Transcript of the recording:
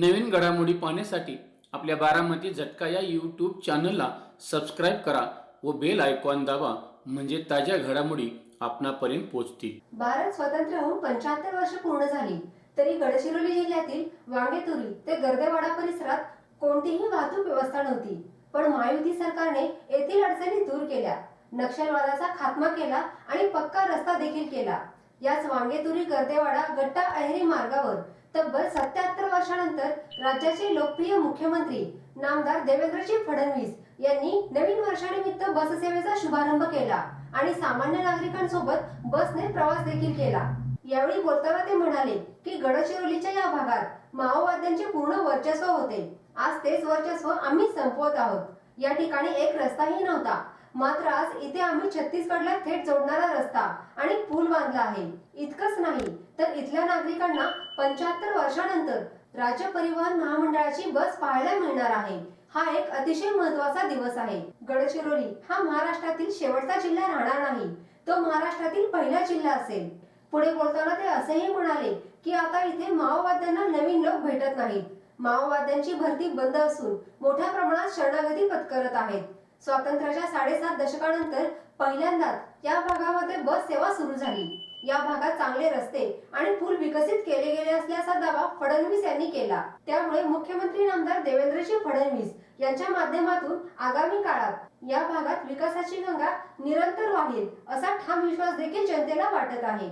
नवीन घडामोडी पाहण्यासाठी आपल्या बारामती झटका या यूट्यूब चॅनलला सबस्क्राईब करा व बेल आयकॉन दाबा म्हणजे ताज्या घडामोडी आपणापर्यंत पोहोचतील. भारत स्वतंत्र होऊन पंच्याहत्तर वर्ष पूर्ण झाली तरी गडचिरोली जिल्ह्यातील वांगेतुरी ते गर्देवाडा परिसरात कोणतीही वाहतूक व्यवस्था नव्हती. पण महायुती सरकारने येथील अडचणी दूर केल्या. नक्षलवादाचा खात्मा केला आणि पक्का रस्ता देखील केला. याच वांगेतुरी गर्देवाडा गट्टा अहेरी मार्गावर. तब्बल सत्याहत्तर वर्षानंतर राज्याचे लोकप्रिय मुख्यमंत्री नामदार देवेंद्रजी फडणवीस यांनी नवीन वर्षानिमित्त बससेवेचा शुभारंभ केला आणि सामान्य नागरिकांसोबत बसने प्रवास देखील केला. यावेळी बोलताना ते म्हणाले की गडचिरोलीच्या या भागात माओवाद्यांचे पूर्ण वर्चस्व होते. आज तेच वर्चस्व आम्ही संपवत आहोत. या ठिकाणी एक रस्ताही नव्हता. मात्र आज इथे आम्ही छत्तीसगडला थेट जोडणारा रस्ता आणि पूल बांधला आहे. इतकंच नाही तर इथल्या नागरिकांना पंच्याहत्तर वर्षानंतर राज्य परिवहन महामंडळाची बस पाहायला मिळणार आहे. हा एक अतिशय महत्त्वाचा दिवस आहे. गडचिरोली हा महाराष्ट्रातील शेवटचा जिल्हा राहणार नाही. तो महाराष्ट्रातील पहिला जिल्हा असेल. पुढे बोलताना ते असेही म्हणाले की आता इथे माओवाद्यांना नवीन लोक भेटत नाहीत. माओवाद्यांची भरती बंद असून मोठ्या प्रमाणात शरणागती पत्करत आहेत. स्वातंत्र्याच्या साडेसात दशकानंतर पहिल्यांदाच या भागामध्ये बस सेवा सुरू झाली. या भागात चांगले रस्ते आणि पूल विकसित केले गेले असल्याचा दावा फडणवीस यांनी केला. त्यामुळे मुख्यमंत्री नामदार देवेंद्रजी फडणवीस यांच्या माध्यमातून आगामी काळात या भागात विकासाची गंगा निरंतर वाहील असा ठाम विश्वास देखील जनतेला वाटत आहे.